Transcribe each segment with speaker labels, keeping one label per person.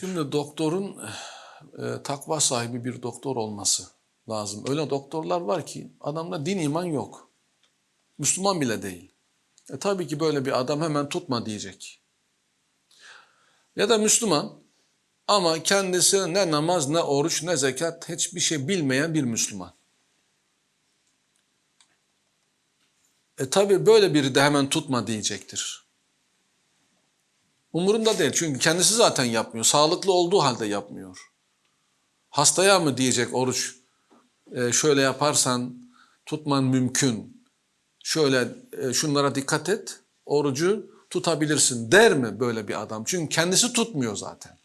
Speaker 1: Şimdi doktorun e, takva sahibi bir doktor olması lazım. Öyle doktorlar var ki adamda din iman yok. Müslüman bile değil. E tabii ki böyle bir adam hemen tutma diyecek. Ya da Müslüman ama kendisi ne namaz ne oruç ne zekat hiçbir şey bilmeyen bir Müslüman. E tabii böyle biri de hemen tutma diyecektir. Umurunda değil çünkü kendisi zaten yapmıyor. Sağlıklı olduğu halde yapmıyor. Hastaya mı diyecek oruç e, şöyle yaparsan tutman mümkün. Şöyle e, şunlara dikkat et orucu tutabilirsin der mi böyle bir adam? Çünkü kendisi tutmuyor zaten.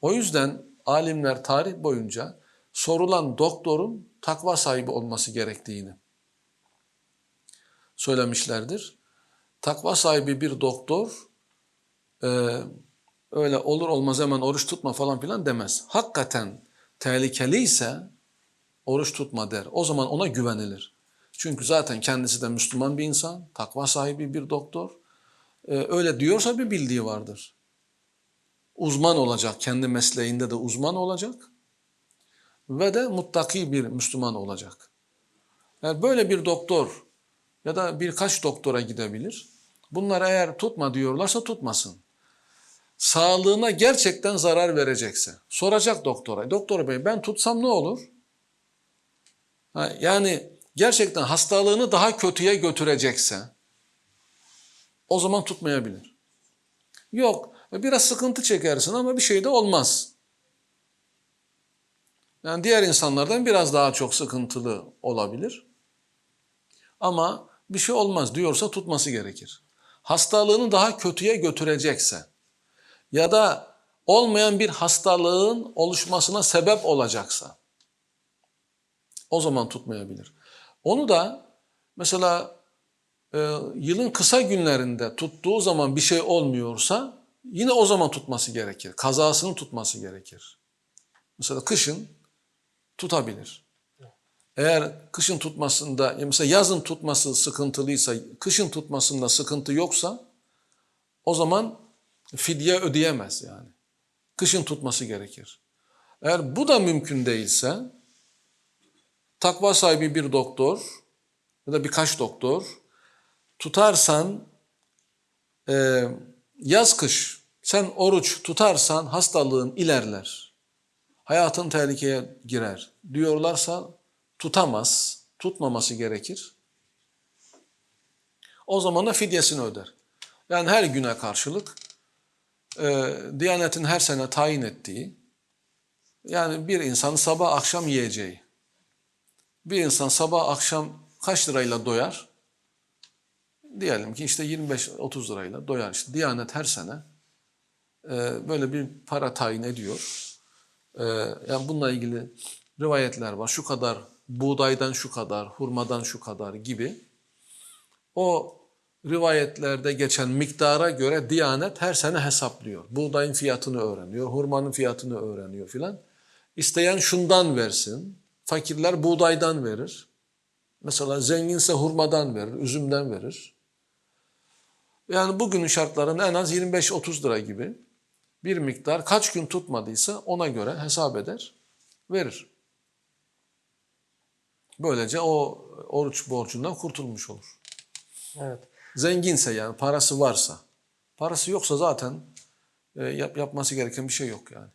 Speaker 1: O yüzden alimler tarih boyunca sorulan doktorun takva sahibi olması gerektiğini söylemişlerdir. Takva sahibi bir doktor e, öyle olur olmaz hemen oruç tutma falan filan demez. Hakikaten tehlikeliyse oruç tutma der. O zaman ona güvenilir. Çünkü zaten kendisi de Müslüman bir insan, takva sahibi bir doktor. E, öyle diyorsa bir bildiği vardır. Uzman olacak, kendi mesleğinde de uzman olacak ve de muttaki bir Müslüman olacak. Yani böyle bir doktor ya da birkaç doktora gidebilir. Bunlar eğer tutma diyorlarsa tutmasın. Sağlığına gerçekten zarar verecekse soracak doktora. Doktor bey ben tutsam ne olur? Ha, yani gerçekten hastalığını daha kötüye götürecekse o zaman tutmayabilir. Yok biraz sıkıntı çekersin ama bir şey de olmaz. Yani diğer insanlardan biraz daha çok sıkıntılı olabilir. Ama bir şey olmaz diyorsa tutması gerekir. Hastalığını daha kötüye götürecekse ya da olmayan bir hastalığın oluşmasına sebep olacaksa o zaman tutmayabilir. Onu da mesela e, yılın kısa günlerinde tuttuğu zaman bir şey olmuyorsa yine o zaman tutması gerekir. Kazasını tutması gerekir. Mesela kışın tutabilir. Eğer kışın tutmasında, mesela yazın tutması sıkıntılıysa, kışın tutmasında sıkıntı yoksa o zaman fidye ödeyemez yani. Kışın tutması gerekir. Eğer bu da mümkün değilse takva sahibi bir doktor ya da birkaç doktor tutarsan e, yaz kış sen oruç tutarsan hastalığın ilerler. Hayatın tehlikeye girer diyorlarsa tutamaz, tutmaması gerekir. O zaman da fidyesini öder. Yani her güne karşılık e, Diyanet'in her sene tayin ettiği, yani bir insan sabah akşam yiyeceği, bir insan sabah akşam kaç lirayla doyar? Diyelim ki işte 25-30 lirayla doyar. İşte Diyanet her sene e, böyle bir para tayin ediyor. E, yani bununla ilgili rivayetler var. Şu kadar buğdaydan şu kadar, hurmadan şu kadar gibi. O rivayetlerde geçen miktara göre Diyanet her sene hesaplıyor. Buğdayın fiyatını öğreniyor, hurmanın fiyatını öğreniyor filan. İsteyen şundan versin, fakirler buğdaydan verir. Mesela zenginse hurmadan verir, üzümden verir. Yani bugünün şartlarında en az 25-30 lira gibi bir miktar kaç gün tutmadıysa ona göre hesap eder, verir. Böylece o oruç borcundan kurtulmuş olur.
Speaker 2: Evet.
Speaker 1: Zenginse yani parası varsa. Parası yoksa zaten e, yap, yapması gereken bir şey yok yani.